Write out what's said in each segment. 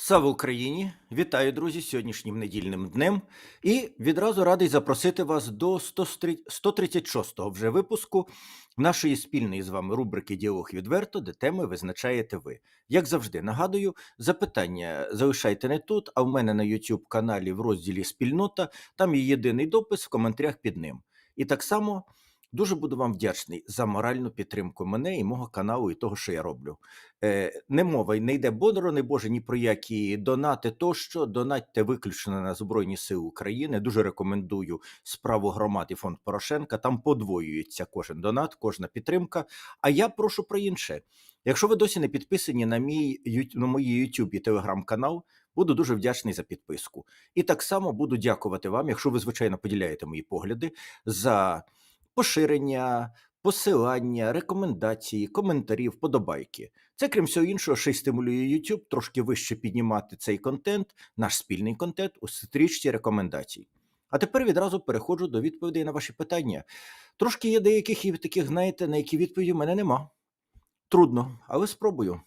Слава Україні! Вітаю, друзі, сьогоднішнім недільним днем. І відразу радий запросити вас до 136-го вже випуску нашої спільної з вами рубрики Діалог відверто, де теми визначаєте ви. Як завжди, нагадую, запитання залишайте не тут, а в мене на YouTube каналі в розділі Спільнота. Там є єдиний допис в коментарях під ним. І так само. Дуже буду вам вдячний за моральну підтримку мене і мого каналу, і того, що я роблю. Е, не мова й не йде бодро, не боже ні про які донати тощо. Донатьте виключно на Збройні Сили України. Дуже рекомендую справу громад і фонд Порошенка. Там подвоюється кожен донат, кожна підтримка. А я прошу про інше. Якщо ви досі не підписані на мій на мої YouTube і Telegram канал, буду дуже вдячний за підписку. І так само буду дякувати вам, якщо ви звичайно поділяєте мої погляди за поширення, посилання, рекомендації, коментарі, вподобайки. Це, крім всього іншого, ще й стимулює YouTube трошки вище піднімати цей контент, наш спільний контент у стрічці рекомендацій. А тепер відразу переходжу до відповідей на ваші питання. Трошки є деяких і таких, знаєте, на які відповіді в мене нема. Трудно, але спробую.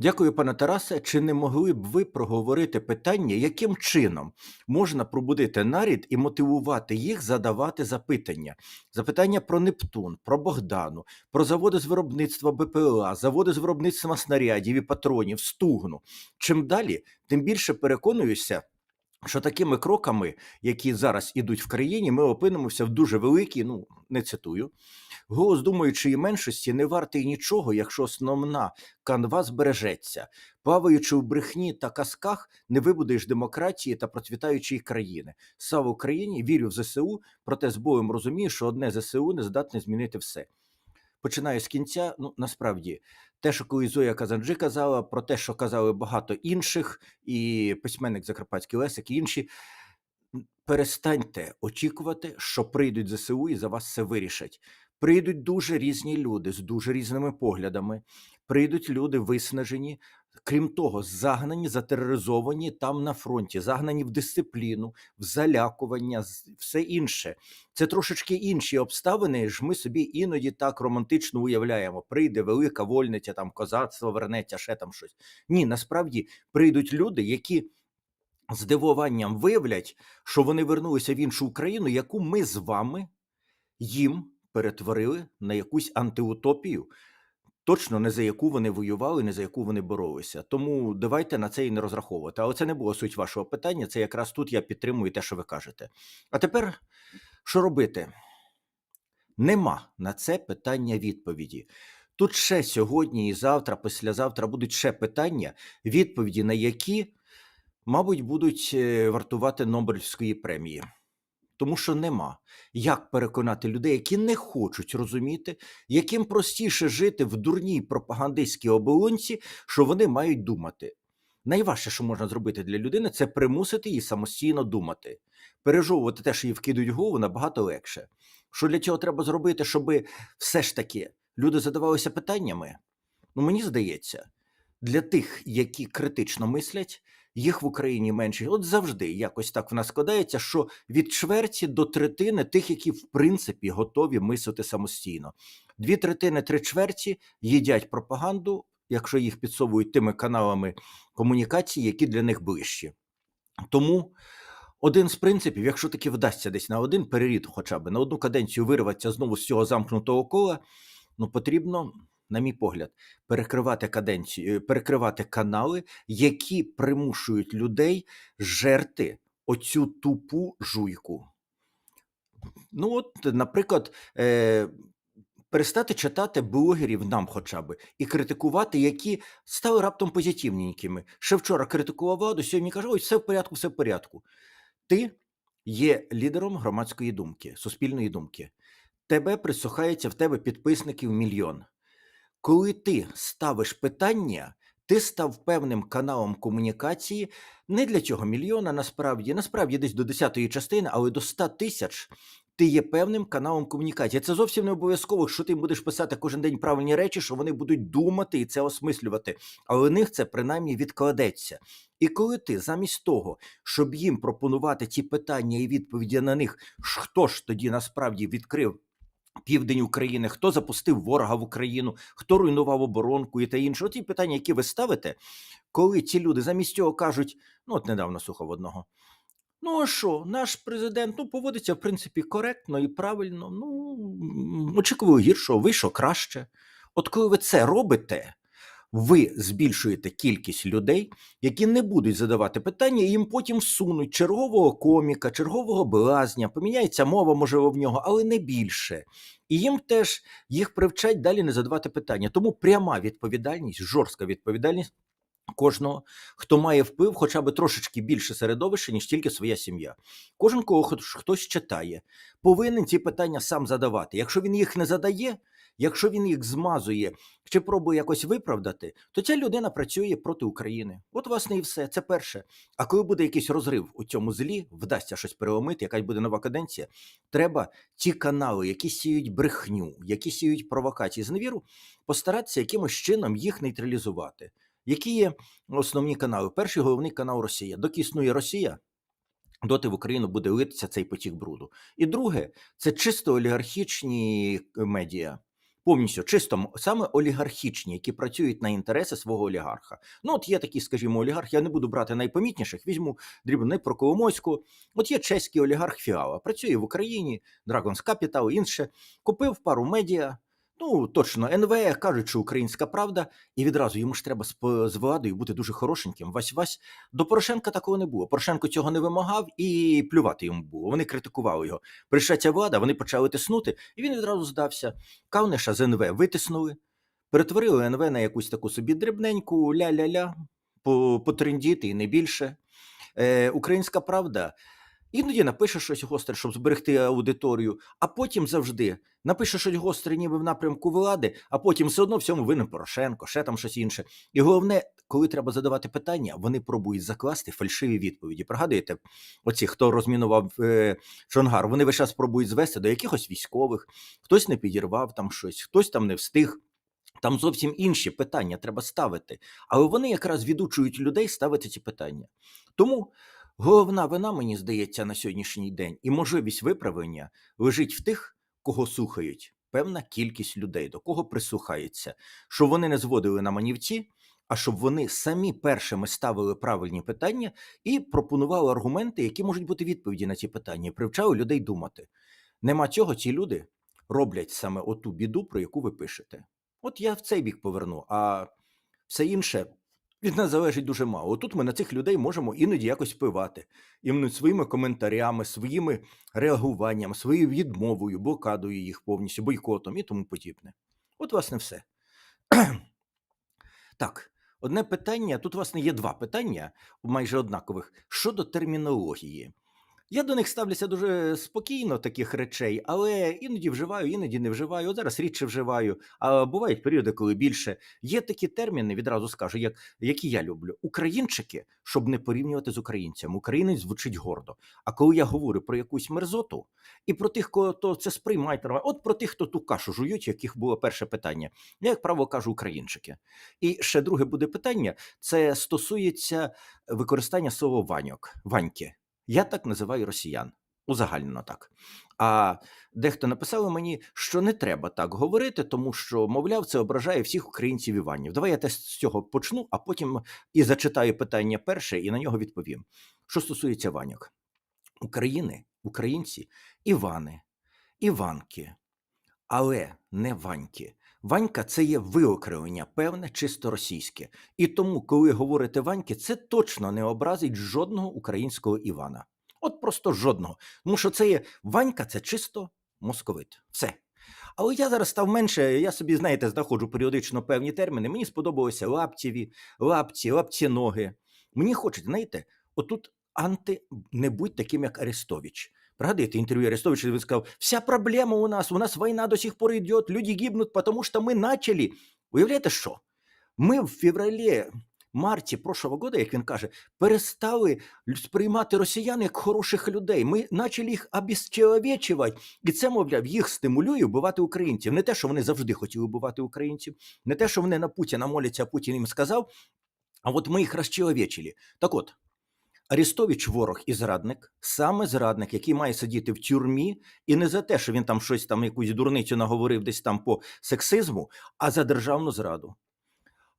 Дякую, пане Тарасе. Чи не могли б ви проговорити питання, яким чином можна пробудити нарід і мотивувати їх задавати запитання? Запитання про Нептун, про Богдану, про заводи з виробництва БПЛА, заводи з виробництва снарядів і патронів, стугну. Чим далі, тим більше переконуюся. Що такими кроками, які зараз ідуть в країні, ми опинимося в дуже великій, ну не цитую, голос думаючої меншості не вартий нічого, якщо основна канва збережеться. Плаваючи в брехні та казках, не вибудуєш демократії та процвітаючої країни. Слава Україні, вірю в ЗСУ, проте з болем розумію, що одне ЗСУ не здатне змінити все. Починаю з кінця. Ну насправді, те, що колись Зоя Казанджи казала, про те, що казали багато інших, і письменник Закарпатський Лесик, і інші. Перестаньте очікувати, що прийдуть ЗСУ і за вас все вирішать. Прийдуть дуже різні люди з дуже різними поглядами. Прийдуть люди виснажені, крім того, загнані, затероризовані там на фронті, загнані в дисципліну, в залякування, все інше. Це трошечки інші обставини. ж Ми собі іноді так романтично уявляємо. Прийде велика вольниця, там козацтво вернеться, ще там щось. Ні, насправді прийдуть люди, які здивуванням виявлять, що вони вернулися в іншу Україну, яку ми з вами їм перетворили на якусь антиутопію. Точно не за яку вони воювали, не за яку вони боролися. Тому давайте на це і не розраховувати. Але це не було суть вашого питання. Це якраз тут я підтримую те, що ви кажете. А тепер що робити? Нема на це питання відповіді. Тут ще сьогодні і завтра, післязавтра будуть ще питання, відповіді на які, мабуть, будуть е, вартувати Нобелівської премії. Тому що нема. Як переконати людей, які не хочуть розуміти, яким простіше жити в дурній пропагандистській оболонці, що вони мають думати. Найважче, що можна зробити для людини, це примусити її самостійно думати. Пережовувати те, що їй вкидують в голову, набагато легше. Що для цього треба зробити, щоб все ж таки люди задавалися питаннями? Ну, мені здається, для тих, які критично мислять, їх в Україні менше. От завжди якось так в нас складається, що від чверті до третини тих, які в принципі готові мислити самостійно. Дві третини, три чверті їдять пропаганду, якщо їх підсовують тими каналами комунікації, які для них ближчі. Тому один з принципів, якщо таки вдасться десь на один перерід, хоча б на одну каденцію вирватися знову з цього замкнутого кола, ну потрібно, на мій погляд, перекривати каденцію, е, перекривати канали, які примушують людей жерти оцю тупу жуйку. Ну, от, наприклад, е, перестати читати блогерів нам хоча б і критикувати, які стали раптом позитивненькими. Ще вчора критикував владу, сьогодні каже, ой, все в порядку, все в порядку. Ти є лідером громадської думки, суспільної думки. Тебе присухається в тебе підписників мільйон. Коли ти ставиш питання, ти став певним каналом комунікації не для цього мільйона, насправді, насправді десь до десятої частини, але до 100 тисяч ти є певним каналом комунікації. Це зовсім не обов'язково, що ти будеш писати кожен день правильні речі, що вони будуть думати і це осмислювати. Але у них це принаймні відкладеться. І коли ти замість того, щоб їм пропонувати ці питання і відповіді на них, хто ж тоді насправді відкрив південь України, хто запустив ворога в Україну, хто руйнував оборонку і та інше. Оті питання, які ви ставите, коли ці люди замість цього кажуть, ну от недавно слухав одного. Ну, а що, наш президент ну, поводиться, в принципі, коректно і правильно. Ну, очікував гіршого, вийшло краще. От коли ви це робите, ви збільшуєте кількість людей, які не будуть задавати питання, і їм потім всунуть чергового коміка, чергового блазня, поміняється мова, можливо, в нього, але не більше. І їм теж їх привчать далі не задавати питання. Тому пряма відповідальність, жорстка відповідальність кожного, хто має вплив хоча б трошечки більше середовища, ніж тільки своя сім'я. Кожен, кого хтось читає, повинен ці питання сам задавати. Якщо він їх не задає, якщо він їх змазує чи пробує якось виправдати, то ця людина працює проти України. От, власне, і все. Це перше. А коли буде якийсь розрив у цьому злі, вдасться щось переломити, якась буде нова каденція, треба ті канали, які сіють брехню, які сіють провокації зневіру, постаратися якимось чином їх нейтралізувати. Які є основні канали? Перший головний канал Росія. Доки існує Росія, доти в Україну буде литися цей потік бруду. І друге, це чисто олігархічні е, медіа. Повністю чисто саме олігархічні, які працюють на інтереси свого олігарха. Ну, от є такі, скажімо, олігархи, я не буду брати найпомітніших, візьму дрібно не про Коломойську. От є чеський олігарх Фіала, працює в Україні, Dragons Capital, інше. Купив пару медіа. Ну, точно, НВ кажуть, що українська правда, і відразу йому ж треба з, владою бути дуже хорошеньким. Вась-вась. До Порошенка такого не було. Порошенко цього не вимагав і плювати йому було. Вони критикували його. Прийшла ця влада, вони почали тиснути, і він відразу здався. Кавнеша з НВ витиснули, перетворили НВ на якусь таку собі дрібненьку ля-ля-ля, по- потрендіти і не більше. Е, українська правда. Іноді напише щось гостре, щоб зберегти аудиторію, а потім завжди напише щось гостре, ніби в напрямку влади, а потім все одно всьому винен Порошенко, ще там щось інше. І головне, коли треба задавати питання, вони пробують закласти фальшиві відповіді. Пригадуєте, оці, хто розмінував е, Чонгар, вони весь час пробують звести до якихось військових, хтось не підірвав там щось, хтось там не встиг. Там зовсім інші питання треба ставити, але вони якраз відучують людей ставити ці питання. Тому головна вина, мені здається, на сьогоднішній день і можливість виправлення лежить в тих, кого слухають певна кількість людей, до кого прислухаються, щоб вони не зводили на манівці, а щоб вони самі першими ставили правильні питання і пропонували аргументи, які можуть бути відповіді на ці питання, і привчали людей думати. Нема цього, ці люди роблять саме оту біду, про яку ви пишете. От я в цей бік поверну, а все інше від нас залежить дуже мало. Тут ми на цих людей можемо іноді якось впливати. Іменно своїми коментарями, своїми реагуванням, своєю відмовою, блокадою їх повністю, бойкотом і тому подібне. От, власне, все. Так, одне питання. Тут, власне, є два питання, майже однакових, щодо термінології. Я до них ставлюся дуже спокійно, таких речей, але іноді вживаю, іноді не вживаю. Зараз рідше вживаю. А бувають періоди, коли більше. Є такі терміни, відразу скажу, як, які я люблю. Українчики, щоб не порівнювати з українцями. Українець звучить гордо. А коли я говорю про якусь мерзоту і про тих, кого то це нормально, от про тих, хто ту кашу жують, яких було перше питання. Я, як правило, кажу українчики. І ще друге буде питання: це стосується використання слова ваньок, ваньки. Я так називаю росіян. Узагальнено так. А дехто написали мені, що не треба так говорити, тому що, мовляв, це ображає всіх українців Іванів. Давай я теж з цього почну, а потім і зачитаю питання перше і на нього відповім. Що стосується ваньок, України, українці, Івани, Іванки, але не Ваньки. Ванька це є виокремлення, певне, чисто російське. І тому, коли говорите Ваньки, це точно не образить жодного українського Івана. От просто жодного. Тому що це є Ванька, це чисто московит. Все. Але я зараз став менше, я собі, знаєте, знаходжу періодично певні терміни. Мені сподобалося лаптєві, лапці, лапціноги. Мені хочуть, знаєте, отут анти не будь таким, як Арестович. Пригадуєте інтерв'ю Арестовича, він сказав, вся проблема у нас, у нас війна до сих пор йде, люди гибнуть, тому що ми почали. Уявляєте, що? Ми в февралі, марті прошлого года, як він каже, перестали сприймати росіян як хороших людей. Ми почали їх обезчеловечувати. І це, мовляв, їх стимулює вбивати українців. Не те, що вони завжди хотіли вбивати українців, не те, що вони на Путіна моляться, а Путін їм сказав, а от ми їх розчеловечили. Так от, Арестович ворог і зрадник, саме зрадник, який має сидіти в тюрмі, і не за те, що він там щось там якусь дурницю наговорив десь там по сексизму, а за державну зраду.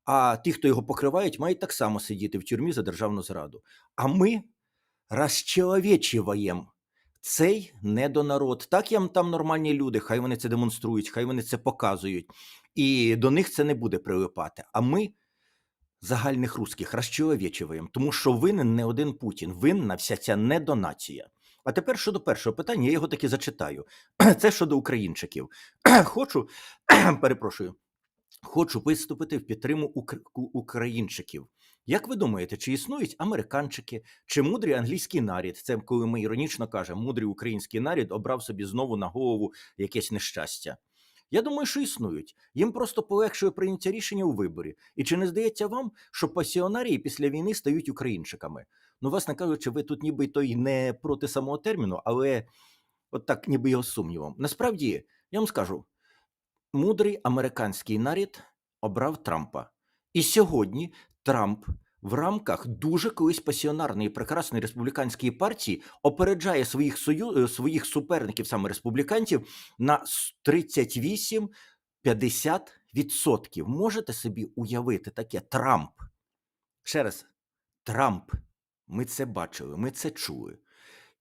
А ті, хто його покривають, мають так само сидіти в тюрмі за державну зраду. А ми розчеловічуємо цей недонарод. Так як там нормальні люди, хай вони це демонструють, хай вони це показують, і до них це не буде прилипати. А ми загальних русських розчеловічуємо, тому що винен не один Путін, винна вся ця недонація. А тепер щодо першого питання, я його таки зачитаю. Це щодо українчиків. Хочу, перепрошую, хочу виступити в підтримку українчиків. Як ви думаєте, чи існують американчики, чи мудрий англійський нарід? Це коли ми іронічно кажемо, мудрий український нарід обрав собі знову на голову якесь нещастя. Я думаю, що існують. Їм просто полегшує прийняття рішення у виборі. І чи не здається вам, що пасіонарії після війни стають українчиками? Ну, власне кажучи, ви тут ніби то й не проти самого терміну, але от так ніби його сумнівом. Насправді, я вам скажу, мудрий американський нарід обрав Трампа. І сьогодні Трамп в рамках дуже колись пасіонарної прекрасної республіканської партії опереджає своїх сою... е, своїх суперників, саме республіканців, на с- 38-50%. Можете собі уявити таке Трамп. Ще раз, Трамп. Ми це бачили, ми це чули.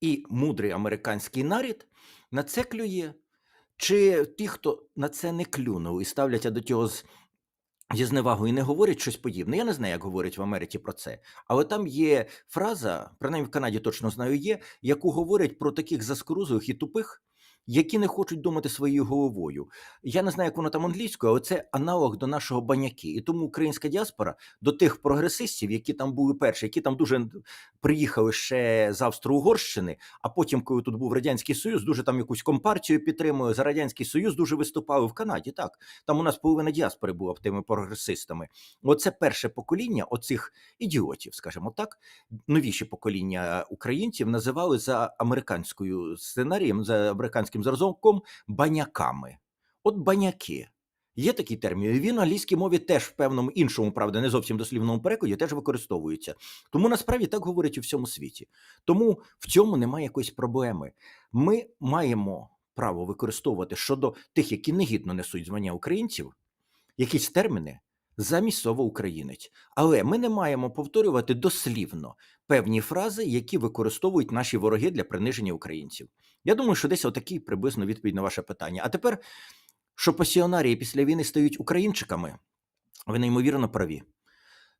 І мудрий американський нарід на це клює. Чи ті, хто на це не клюнув і ставляться до цього з, зі зневагою не говорять щось подібне? Я не знаю, як говорять в Америці про це. Але там є фраза, принаймні в Канаді точно знаю, є, яку говорять про таких заскорузових і тупих, які не хочуть думати своєю головою. Я не знаю, як воно там англійською, але це аналог до нашого баняки. І тому українська діаспора до тих прогресистів, які там були перші, які там дуже приїхали ще з Австро-Угорщини, а потім, коли тут був Радянський Союз, дуже там якусь компартію підтримує, за Радянський Союз дуже виступали в Канаді. Так, там у нас половина діаспори була тими прогресистами. Оце перше покоління оцих ідіотів, скажімо так, новіші покоління українців називали за американською сценарієм, за американським зразком баняками. От баняки. Є такий термін. Він в англійській мові теж в певному іншому, правда, не зовсім дослівному перекладі теж використовується. Тому насправді так говорять у всьому світі. Тому в цьому немає якоїсь проблеми. Ми маємо право використовувати щодо тих, які негідно несуть звання українців, якісь терміни замість слова українець. Але ми не маємо повторювати дослівно певні фрази, які використовують наші вороги для приниження українців. Я думаю, що десь отакий приблизно відповідь на ваше питання. А тепер, що пасіонарії після війни стають українчиками, ви неймовірно праві.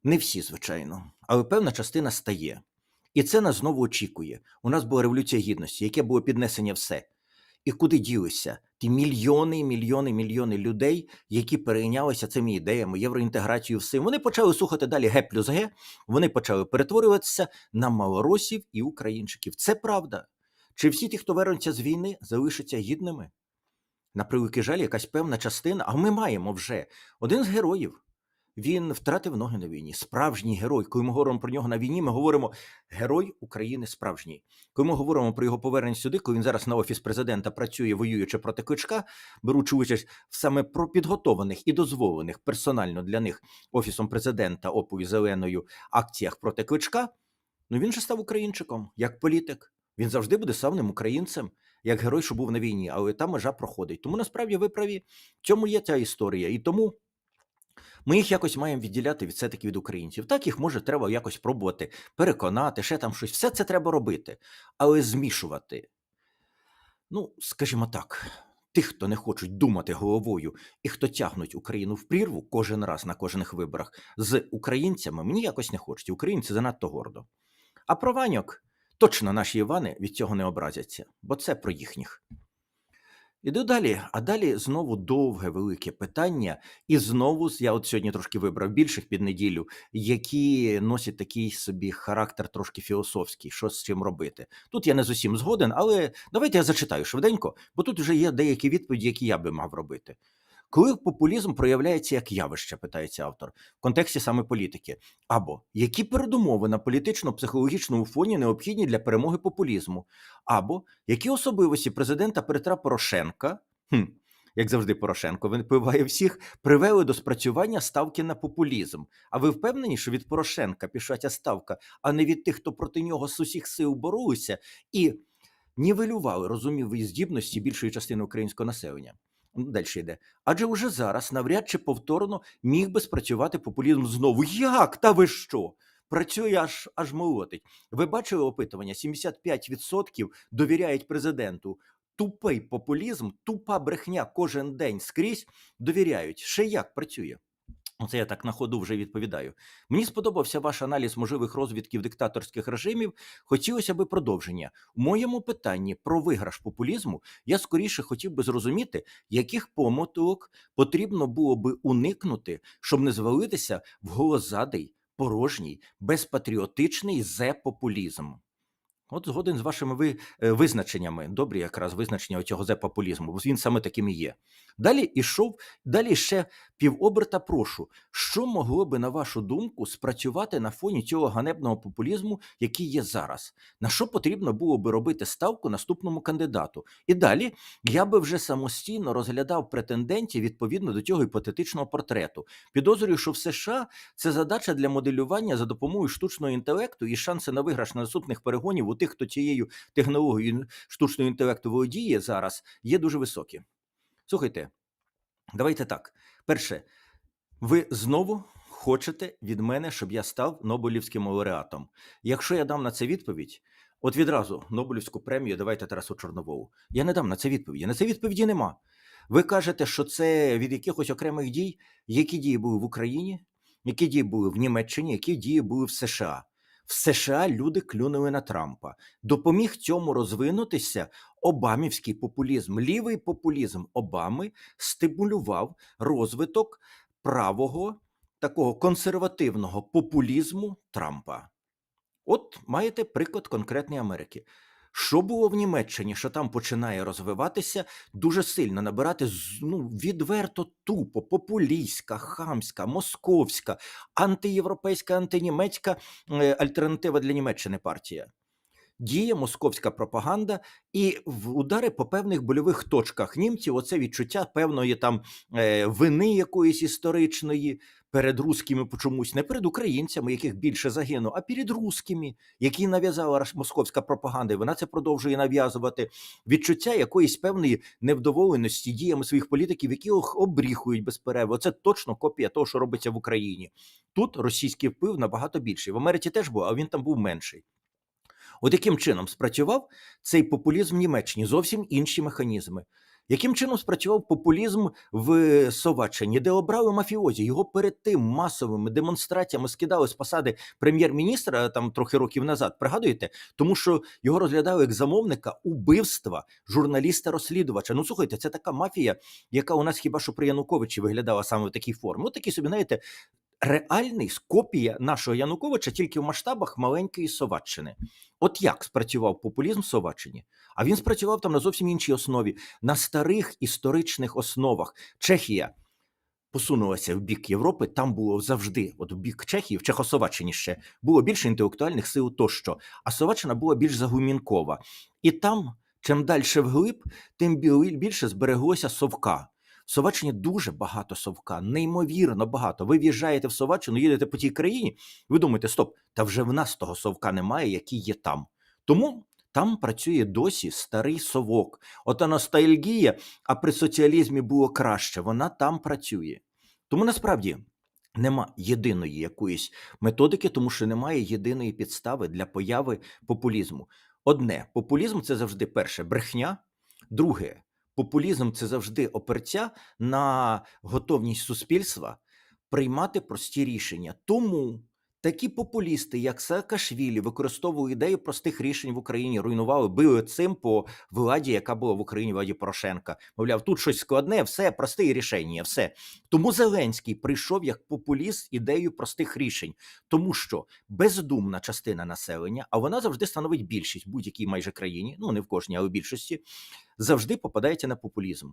Не всі, звичайно, але певна частина стає. І це нас знову очікує. У нас була революція гідності, яке було піднесення все. І куди ділися ті мільйони, мільйони, мільйони людей, які перейнялися цими ідеями, євроінтеграцією, всім. Вони почали слухати далі Г плюс Г, вони почали перетворюватися на малоросів і українчиків. Це правда. Чи всі ті, хто вернуться з війни, залишаться гідними? На превеликий жаль, якась певна частина, а ми маємо вже один з героїв. Він втратив ноги на війні. Справжній герой. Коли ми говоримо про нього на війні, ми говоримо герой України справжній. Коли ми говоримо про його повернення сюди, коли він зараз на офіс президента працює, воюючи проти кличка, беручи участь в саме про підготованих і дозволених персонально для них офісом президента опові зеленою акціях проти кличка. Ну він же став українчиком як політик. Він завжди буде славним українцем, як герой, що був на війні, але та межа проходить. Тому насправді ви праві. В цьому є ця історія. І тому ми їх якось маємо відділяти від все-таки від українців. Так їх може треба якось пробувати переконати, ще там щось. Все це треба робити, але змішувати. Ну, скажімо так, тих, хто не хочуть думати головою і хто тягнуть Україну в прірву кожен раз на кожних виборах з українцями, мені якось не хочеться. Українці занадто гордо. А про Ваньок точно наші Івани від цього не образяться, бо це про їхніх. Іду далі, а далі знову довге велике питання, і знову я от сьогодні трошки вибрав більших під неділю, які носять такий собі характер трошки філософський, що з чим робити. Тут я не з усім згоден, але давайте я зачитаю швиденько, бо тут вже є деякі відповіді, які я би мав робити. Коли популізм проявляється як явище, питається автор, в контексті саме політики, або які передумови на політично-психологічному фоні необхідні для перемоги популізму, або які особливості президента Петра Порошенка, хм, як завжди, Порошенко випиває всіх, привели до спрацювання ставки на популізм. А ви впевнені, що від Порошенка пішла ця ставка, а не від тих, хто проти нього з усіх сил боролися і нівелювали розумові здібності більшої частини українського населення? Далі йде. Адже уже зараз навряд чи повторно міг би спрацювати популізм знову. Як? Та ви що? Працює аж аж молотить. Ви бачили опитування? 75% довіряють президенту. Тупий популізм, тупа брехня кожен день скрізь довіряють. Ще як працює? Оце я так на ходу вже відповідаю. Мені сподобався ваш аналіз можливих розвідків диктаторських режимів. Хотілося би продовження. У моєму питанні про виграш популізму я скоріше хотів би зрозуміти, яких помилок потрібно було би уникнути, щоб не звалитися в голозадий, порожній, безпатріотичний зе-популізм. От згоден з вашими ви, е, визначеннями, добрі якраз визначення цього зе-популізму, бо він саме таким і є. Далі ішов, далі ще півоберта прошу. Що могло би, на вашу думку, спрацювати на фоні цього ганебного популізму, який є зараз? На що потрібно було би робити ставку наступному кандидату? І далі я би вже самостійно розглядав претендентів відповідно до цього гіпотетичного портрету. Підозрюю, що в США це задача для моделювання за допомогою штучного інтелекту і шанси на виграш на наступних перегонів у тих, хто цією технологією штучного інтелекту володіє зараз, є дуже високі. Слухайте, давайте так. Перше, ви знову хочете від мене, щоб я став Нобелівським лауреатом. Якщо я дам на це відповідь, от відразу Нобелівську премію давайте Тарасу Чорноволу. Я не дам на це відповіді. На це відповіді нема. Ви кажете, що це від якихось окремих дій, які дії були в Україні, які дії були в Німеччині, які дії були в США. В США люди клюнули на Трампа. Допоміг цьому розвинутися Обамівський популізм. Лівий популізм Обами стимулював розвиток правого такого консервативного популізму Трампа. От маєте приклад конкретної Америки. Що було в Німеччині, що там починає розвиватися дуже сильно набирати ну, відверто тупо, популістська, хамська, московська, антиєвропейська, антинімецька е, альтернатива для Німеччини партія. Діє московська пропаганда і удари по певних больових точках німців. Оце відчуття певної там е, вини якоїсь історичної перед русскими чомусь, не перед українцями, яких більше загинуло, а перед русскими, які нав'язала московська пропаганда, і вона це продовжує нав'язувати. Відчуття якоїсь певної невдоволеності діями своїх політиків, які обріхують без перерви. Це точно копія того, що робиться в Україні. Тут російський вплив набагато більший. В Америці теж був, а він там був менший. От яким чином спрацював цей популізм в Німеччині? Зовсім інші механізми. Яким чином спрацював популізм в Словаччині, де обрали мафіозі? Його перед тим масовими демонстраціями скидали з посади прем'єр-міністра там трохи років назад. Пригадуєте? Тому що його розглядали як замовника убивства журналіста-розслідувача. Ну слухайте, це така мафія, яка у нас хіба що при Януковичі виглядала саме в такій формі. От такий собі, знаєте, реальний копія нашого Януковича тільки в масштабах маленької Словаччини. От як спрацював популізм в Словаччині? А він спрацював там на зовсім іншій основі, на старих історичних основах. Чехія посунулася в бік Європи. Там було завжди, от в бік Чехії, в Чехословаччині ще було більше інтелектуальних сил тощо, а Словаччина була більш загумінкова. І там, чим далі вглиб, тим більше збереглося совка. Словаччині дуже багато совка, неймовірно багато. Ви в'їжджаєте в Словаччину, їдете по тій країні, ви думаєте, стоп, та вже в нас того совка немає, який є там. Тому там працює досі старий совок. Ота ностальгія, а при соціалізмі було краще. Вона там працює. Тому насправді нема єдиної якоїсь методики, тому що немає єдиної підстави для появи популізму. Одне, популізм це завжди перше брехня. Друге, популізм це завжди оперця на готовність суспільства приймати прості рішення. Тому такі популісти, як Саакашвілі, використовували ідею простих рішень в Україні, руйнували, били цим по владі, яка була в Україні владі Порошенка. Мовляв, тут щось складне, все прості рішення, все. Тому Зеленський прийшов як популіст ідею простих рішень, тому що бездумна частина населення, а вона завжди становить більшість будь-якій майже країні, ну не в кожній, але в більшості, завжди попадається на популізм.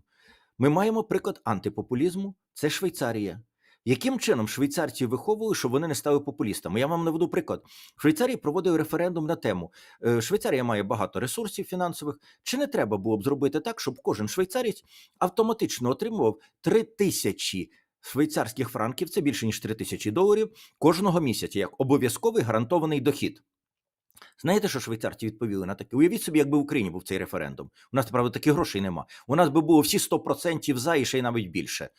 Ми маємо приклад антипопулізму це Швейцарія. Яким чином швейцарці виховували, щоб вони не стали популістами? Я вам наведу приклад. В Швейцарії проводили референдум на тему. е, Швейцарія має багато ресурсів фінансових. Чи не треба було б зробити так, щоб кожен швейцарець автоматично отримував 3 тисячі швейцарських франків, це більше ніж 3 тисячі доларів кожного місяця, як обов'язковий гарантований дохід. Знаєте, що швейцарці відповіли на таке? Уявіть собі, якби в Україні був цей референдум. У нас, правда, таких грошей нема. У нас би було всі 100% за і ще й навіть більше.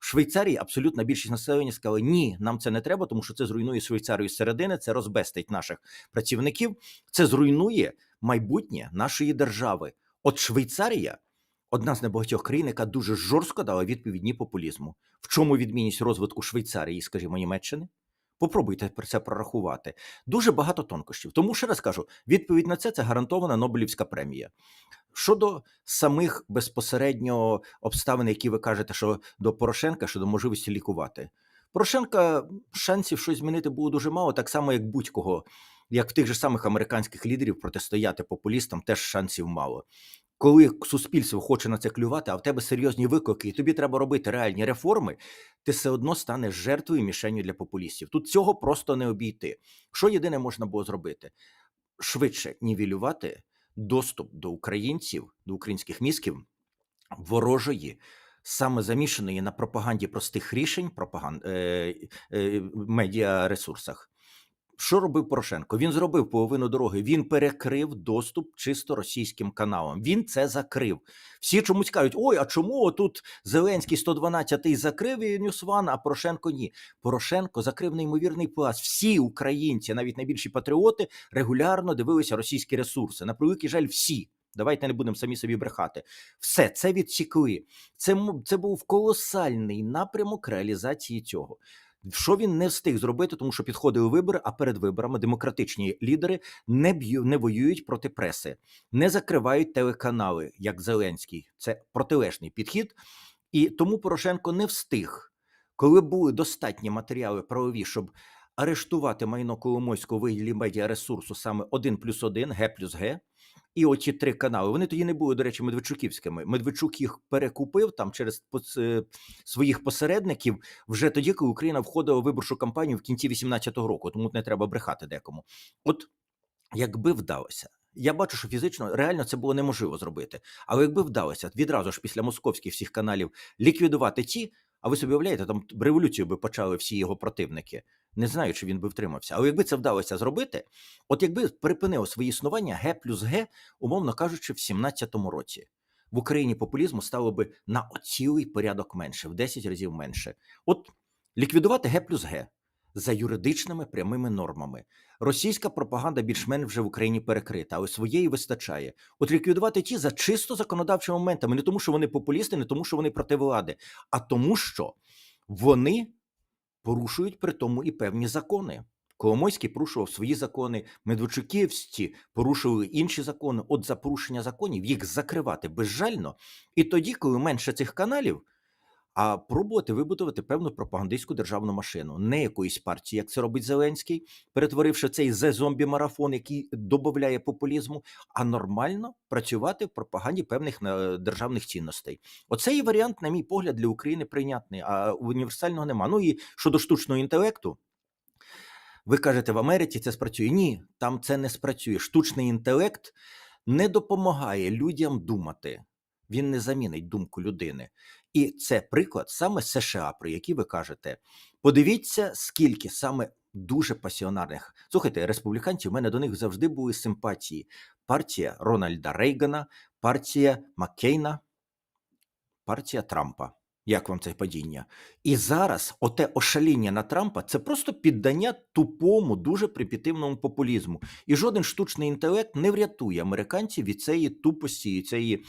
В Швейцарії абсолютна більшість населення сказали, ні, нам це не треба, тому що це зруйнує Швейцарію зсередини, середини, це розбестить наших працівників, це зруйнує майбутнє нашої держави. От Швейцарія одна з небагатьох країн, яка дуже жорстко дала відповідні популізму. В чому відмінність розвитку Швейцарії, скажімо, Німеччини? Попробуйте про це прорахувати. Дуже багато тонкощів. Тому ще раз кажу: відповідь на це це гарантована Нобелівська премія. Щодо самих безпосередньо обставин, які ви кажете, що до Порошенка щодо можливості лікувати. Порошенка шансів щось змінити було дуже мало, так само, як будь-кого, як в тих же самих американських лідерів протистояти популістам, теж шансів мало. Коли суспільство хоче на це клювати, а в тебе серйозні виклики, і тобі треба робити реальні реформи, ти все одно станеш жертвою і мішенью для популістів. Тут цього просто не обійти. Що єдине можна було зробити? Швидше нівелювати доступ до українців, до українських мізків ворожої, саме замішаної на пропаганді простих рішень, пропаганд, е, е, медіаресурсах. Що робив Порошенко? Він зробив половину дороги. Він перекрив доступ чисто російським каналам. Він це закрив. Всі чомусь кажуть: ой, а чому тут Зеленський 112-й закрив і Ньюсван, а Порошенко ні. Порошенко закрив неймовірний пласт. Всі українці, навіть найбільші патріоти, регулярно дивилися російські ресурси. На превеликий жаль, всі. Давайте не будемо самі собі брехати. Все це відсікли. Це, це був колосальний напрямок реалізації цього. Що він не встиг зробити, тому що підходили вибори, а перед виборами демократичні лідери не б'ю, не воюють проти преси, не закривають телеканали, як Зеленський. Це протилежний підхід. І тому Порошенко не встиг, коли були достатні матеріали правові, щоб арештувати майно Коломойського вигляді медіаресурсу саме 1 плюс 1, Г плюс Г. І оті три канали. Вони тоді не були, до речі, Медведчуківськими. Медведчук їх перекупив там через е, своїх посередників вже тоді, коли Україна входила у виборчу кампанію в кінці 18-го року, тому не треба брехати декому. От якби вдалося. Я бачу, що фізично реально це було неможливо зробити. Але якби вдалося відразу ж після московських всіх каналів ліквідувати ті, а ви собі уявляєте, там революцію би почали всі його противники. Не знаю, чи він би втримався. Але якби це вдалося зробити, от якби припинило своє існування Г плюс Г, умовно кажучи, в 17-му році. В Україні популізму стало би на цілий порядок менше, в 10 разів менше. От ліквідувати Г плюс Г за юридичними прямими нормами. Російська пропаганда більш-менш вже в Україні перекрита, але своєї вистачає. От ліквідувати ті за чисто законодавчими моментами, не тому, що вони популісти, не тому, що вони проти влади, а тому, що вони порушують при тому і певні закони. Коломойський порушував свої закони, Медведчуківці порушували інші закони. От за порушення законів їх закривати безжально. І тоді, коли менше цих каналів, а пробувати вибудувати певну пропагандистську державну машину, не якоїсь партії, як це робить Зеленський, перетворивши цей зомбі марафон, який додає популізму, а нормально працювати в пропаганді певних е, державних цінностей. Оцей варіант, на мій погляд, для України прийнятний, а універсального нема. Ну і щодо штучного інтелекту. Ви кажете, в Америці це спрацює. Ні, там це не спрацює. Штучний інтелект не допомагає людям думати. Він не замінить думку людини. І це приклад саме США, про який ви кажете. Подивіться, скільки саме дуже пасіонарних. Слухайте, республіканців, у мене до них завжди були симпатії. Партія Рональда Рейгана, партія Маккейна, партія Трампа. Як вам це падіння? І зараз оте ошаління на Трампа це просто піддання тупому, дуже примітивному популізму. І жоден штучний інтелект не врятує американців від цієї тупості, і цієї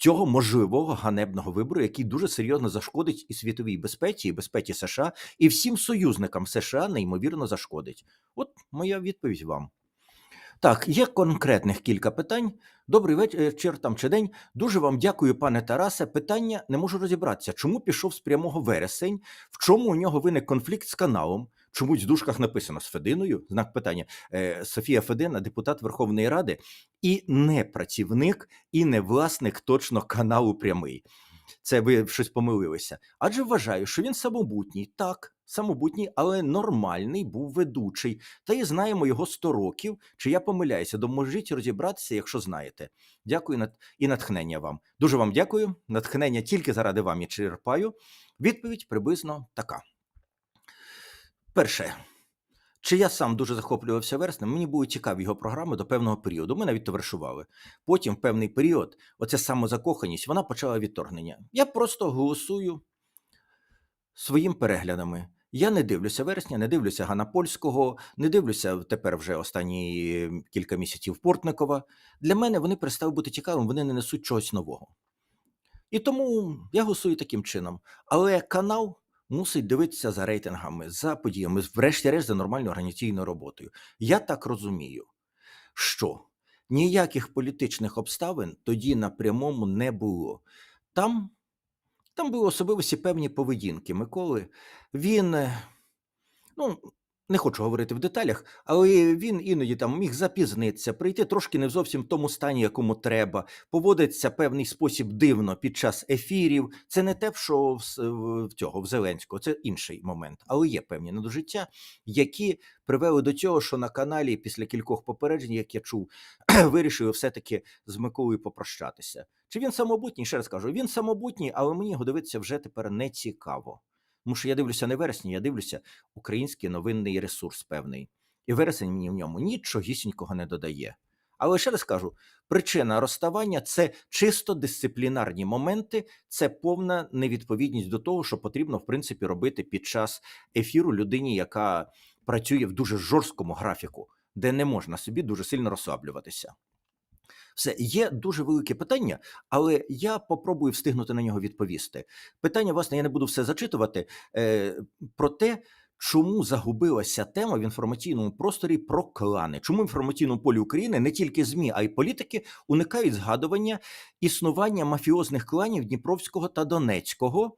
цього можливого ганебного вибору, який дуже серйозно зашкодить і світовій безпеці, і безпеці США, і всім союзникам США неймовірно зашкодить. От моя відповідь вам. Так, є конкретних кілька питань. Добрий вечір там чи день. Дуже вам дякую, пане Тарасе. Питання не можу розібратися, чому пішов з прямого вересень, в чому у нього виник конфлікт з каналом. Чомусь в дужках написано з Фединою, знак питання. Е, Софія Федина, депутат Верховної Ради, і не працівник, і не власник точно каналу прямий. це ви щось помилилися. Адже вважаю, що він самобутній, так, самобутній, але нормальний був ведучий. Та і знаємо його 100 років. Чи я помиляюся? Доможіть розібратися, якщо знаєте. Дякую і натхнення вам. Дуже вам дякую. Натхнення тільки заради вам і черпаю. Відповідь приблизно така. Перше. Чи я сам дуже захоплювався вереснем, мені були цікаві його програми до певного періоду. Ми навіть товаришували. Потім, в певний період, оця самозакоханість, вона почала відторгнення. Я просто голосую своїм переглядами. Я не дивлюся вересня, не дивлюся Гана Польського, не дивлюся тепер вже останні кілька місяців Портникова. Для мене вони перестали бути цікавими, вони не несуть чогось нового. І тому я голосую таким чином. Але канал мусить дивитися за рейтингами, за подіями, врешті-решт за нормальною організаційною роботою. Я так розумію, що ніяких політичних обставин тоді на прямому не було. Там, там були особливості певні поведінки Миколи. Він, е, ну, не хочу говорити в деталях, але він іноді там міг запізнитися, прийти трошки не зовсім в тому стані, якому треба, поводиться певний спосіб дивно під час ефірів. Це не те, що в, цього в Зеленського, це інший момент. Але є певні недожиття, які привели до цього, що на каналі після кількох попереджень, як я чув, вирішили все-таки з Миколою попрощатися. Чи він самобутній? Ще раз кажу, він самобутній, але мені його дивитися вже тепер не цікаво. Тому що я дивлюся не вересні, я дивлюся український новинний ресурс певний. І вересень мені в ньому нічогісінького не додає. Але ще раз кажу: причина розставання це чисто дисциплінарні моменти, це повна невідповідність до того, що потрібно в принципі робити під час ефіру людині, яка працює в дуже жорсткому графіку, де не можна собі дуже сильно розслаблюватися. Все є дуже велике питання, але я попробую встигнути на нього відповісти. Питання, власне, я не буду все зачитувати е, про те, чому загубилася тема в інформаційному просторі про клани. Чому в інформаційному полі України не тільки ЗМІ, а й політики уникають згадування існування мафіозних кланів Дніпровського та Донецького.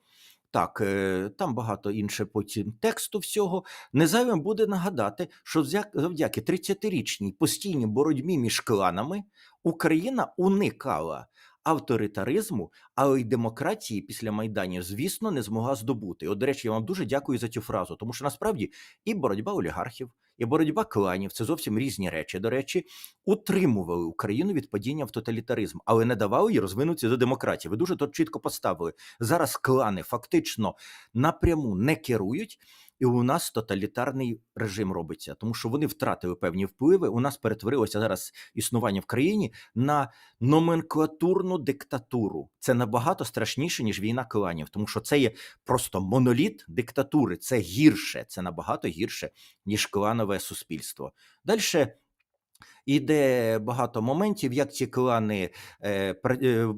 Так, е, там багато інше потім тексту всього. Незайвим буде нагадати, що завдяки 30-річній постійній боротьбі між кланами Україна уникала авторитаризму, але й демократії після майданів, звісно, не змогла здобути. От, до речі, я вам дуже дякую за цю фразу, тому що насправді і боротьба олігархів, і боротьба кланів це зовсім різні речі. До речі, утримували Україну від падіння в тоталітаризм, але не давали їй розвинутися до демократії. Ви дуже то чітко поставили. Зараз клани фактично напряму не керують. І у нас тоталітарний режим робиться, тому що вони втратили певні впливи. У нас перетворилося зараз існування в країні на номенклатурну диктатуру. Це набагато страшніше ніж війна кланів, тому що це є просто моноліт диктатури. Це гірше, це набагато гірше ніж кланове суспільство. Далі іде багато моментів, як ці клани е, е,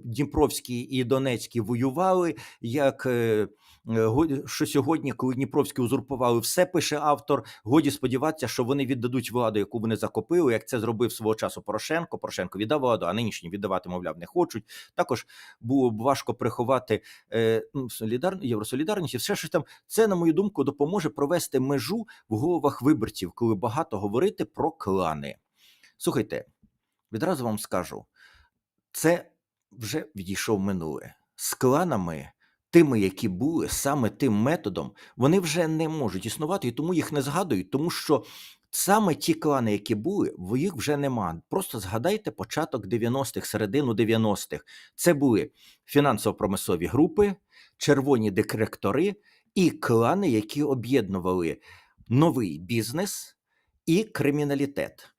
і Донецький воювали, як. е, Е, що сьогодні, коли Дніпровські узурпували все, пише автор. Годі сподіватися, що вони віддадуть владу, яку вони закопили, як це зробив свого часу Порошенко. Порошенко віддав владу, а нинішні віддавати, мовляв, не хочуть. Також було б важко приховати е, ну, солідар... євросолідарність, і все щось там. Це, на мою думку, допоможе провести межу в головах виборців, коли багато говорити про клани. Слухайте, відразу вам скажу, це вже відійшов минуле. З кланами, тими, які були, саме тим методом, вони вже не можуть існувати, і тому їх не згадують, тому що саме ті клани, які були, їх вже нема. Просто згадайте початок 90-х, середину 90-х. Це були фінансово-промислові групи, червоні директори і клани, які об'єднували новий бізнес і криміналітет.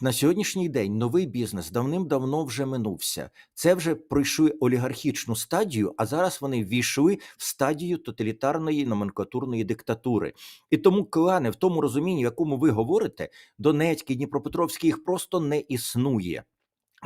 На сьогоднішній день новий бізнес давним-давно вже минувся. Це вже пройшли олігархічну стадію, а зараз вони ввійшли в стадію тоталітарної номенклатурної диктатури. І тому клани, в тому розумінні, в якому ви говорите, Донецький, Дніпропетровський, їх просто не існує.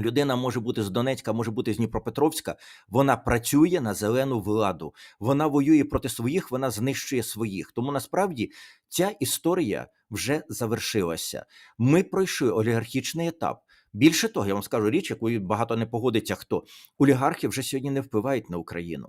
Людина може бути з Донецька, може бути з Дніпропетровська. Вона працює на зелену владу. Вона воює проти своїх, вона знищує своїх. Тому насправді ця історія вже завершилася. Ми пройшли олігархічний етап. Більше того, я вам скажу річ, якою багато не погодиться хто. Олігархи вже сьогодні не впливають на Україну.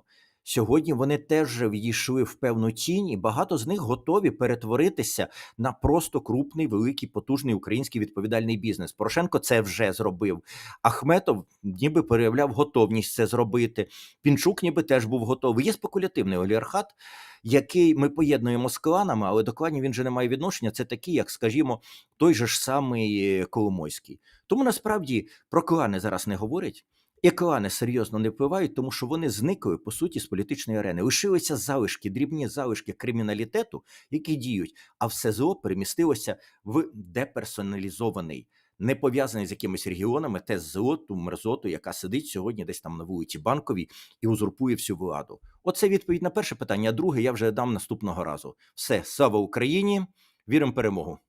Сьогодні вони теж вже відійшли в певну тінь, і багато з них готові перетворитися на просто крупний, великий, потужний український відповідальний бізнес. Порошенко це вже зробив. Ахметов ніби проявляв готовність це зробити. Пінчук ніби теж був готовий. Є спекулятивний олігархат, який ми поєднуємо з кланами, але до кланів він же не має відношення. Це такі, як, скажімо, той же ж самий е, Коломойський. Тому насправді про клани зараз не говорять. І клани серйозно не впливають, тому що вони зникли по суті з політичної арени. Лишилися залишки, дрібні залишки криміналітету, які діють, а все зло перемістилося в деперсоналізований, не пов'язаний з якимись регіонами, те зло, ту мерзоту, яка сидить сьогодні десь там на вулиці Банковій і узурпує всю владу. Оце відповідь на перше питання. А друге я вже дам наступного разу. Все, слава Україні! Віримо перемогу!